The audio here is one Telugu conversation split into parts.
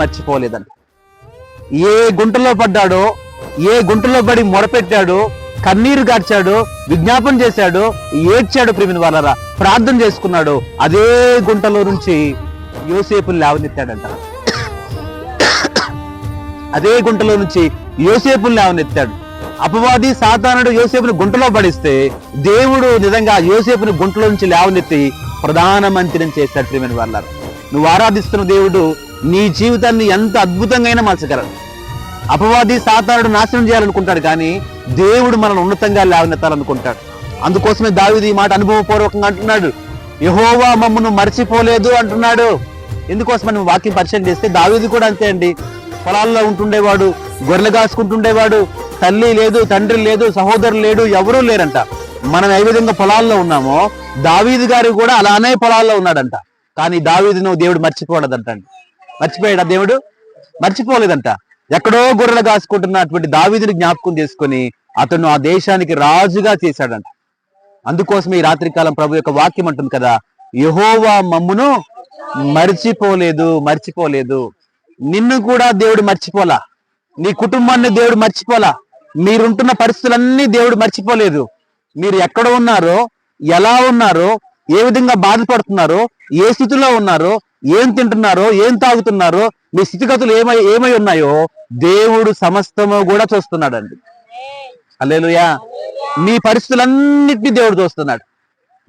మర్చిపోలేదంట ఏ గుంటలో పడ్డాడో ఏ గుంటలో పడి మొరపెట్టాడో కన్నీరు గార్చాడు విజ్ఞాపన చేశాడు ఏడ్చాడు ప్రేమిని వాళ్ళరా ప్రార్థన చేసుకున్నాడు అదే గుంటలో నుంచి యోసేపుని లేవనెత్తాడంట. అదే గుంటలో నుంచి యోసేపుని లేవనెత్తాడు. అపవాది సాతానుడు యోసేపుని గుంటలో పడిస్తే దేవుడు నిజంగా యోసేపుని గుంటలో నుంచి లేవనెత్తి ప్రధానమంత్రిని చేశాడు ప్రేమిని వాళ్ళ నువ్వు ఆరాధిస్తున్న దేవుడు నీ జీవితాన్ని ఎంత అద్భుతంగా అయినా అపవాది సాతానుడు నాశనం చేయాలనుకుంటాడు కానీ దేవుడు మనల్ని ఉన్నతంగా లేవనెత్తాలనుకుంటాడు. అందుకోసమే దావిది ఈ మాట అనుభవపూర్వకంగా అంటున్నాడు. యహోవా మమ్మను మర్చిపోలేదు అంటున్నాడు. ఎందుకోసం మనం వాక్యం పరిచయం చేస్తే దావిది కూడా అంతే అండి. పొలాల్లో ఉంటుండేవాడు గొర్రెలు కాసుకుంటుండేవాడు తల్లి లేదు తండ్రి లేదు సహోదరులు లేడు ఎవరూ లేరంట. మనం ఏ విధంగా పొలాల్లో ఉన్నామో దావీది గారు కూడా అలానే పొలాల్లో ఉన్నాడంట. కానీ దావీదును దేవుడు మర్చిపోడదంటండి మర్చిపోయాడా దేవుడు? మర్చిపోలేదంట. ఎక్కడో గొర్రెలు కాసుకుంటున్నటువంటి దావీదుని జ్ఞాపకం చేసుకొని అతను ఆ దేశానికి రాజుగా చేశాడంట. అందుకోసమే ఈ రాత్రికాలం ప్రభు యొక్క వాక్యం అంటుంది కదా యహోవా మమ్మును మర్చిపోలేదు మర్చిపోలేదు. నిన్ను కూడా దేవుడు మర్చిపోలా. నీ కుటుంబాన్ని దేవుడు మర్చిపోలా. మీరుంటున్న పరిస్థితులన్నీ దేవుడు మర్చిపోలేదు. మీరు ఎక్కడ ఉన్నారో ఎలా ఉన్నారో ఏ విధంగా బాధపడుతున్నారో ఏ స్థితిలో ఉన్నారో ఏం తింటున్నారో ఏం తాగుతున్నారో మీ స్థితిగతులు ఏమై ఏమై ఉన్నాయో దేవుడు సమస్తము కూడా చూస్తున్నాడండి. అల్లేలుయా మీ పరిస్థితులన్నిటినీ దేవుడు చూస్తున్నాడు.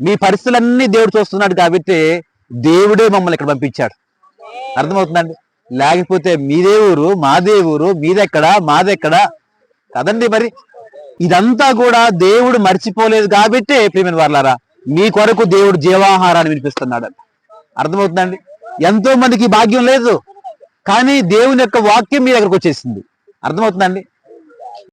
మీ పరిస్థితులన్నీ దేవుడు చూస్తున్నాడు కాబట్టి దేవుడే మమ్మల్ని ఇక్కడ పంపించాడు. అర్థమవుతుందండి? లేకపోతే మీదే ఊరు మాదే ఊరు మీదెక్కడ మాదెక్కడ? కదండి మరి? ఇదంతా కూడా దేవుడు మర్చిపోలేదు కాబట్టి ప్రియమైన వాళ్ళారా మీ కొరకు దేవుడు జీవాహారాన్ని వినిపిస్తున్నాడు అర్థమవుతుందండి? ఎంతో మందికి భాగ్యం లేదు కానీ దేవుని యొక్క వాక్యం మీ దగ్గరకు వచ్చేసింది. అర్థమవుతుందండి?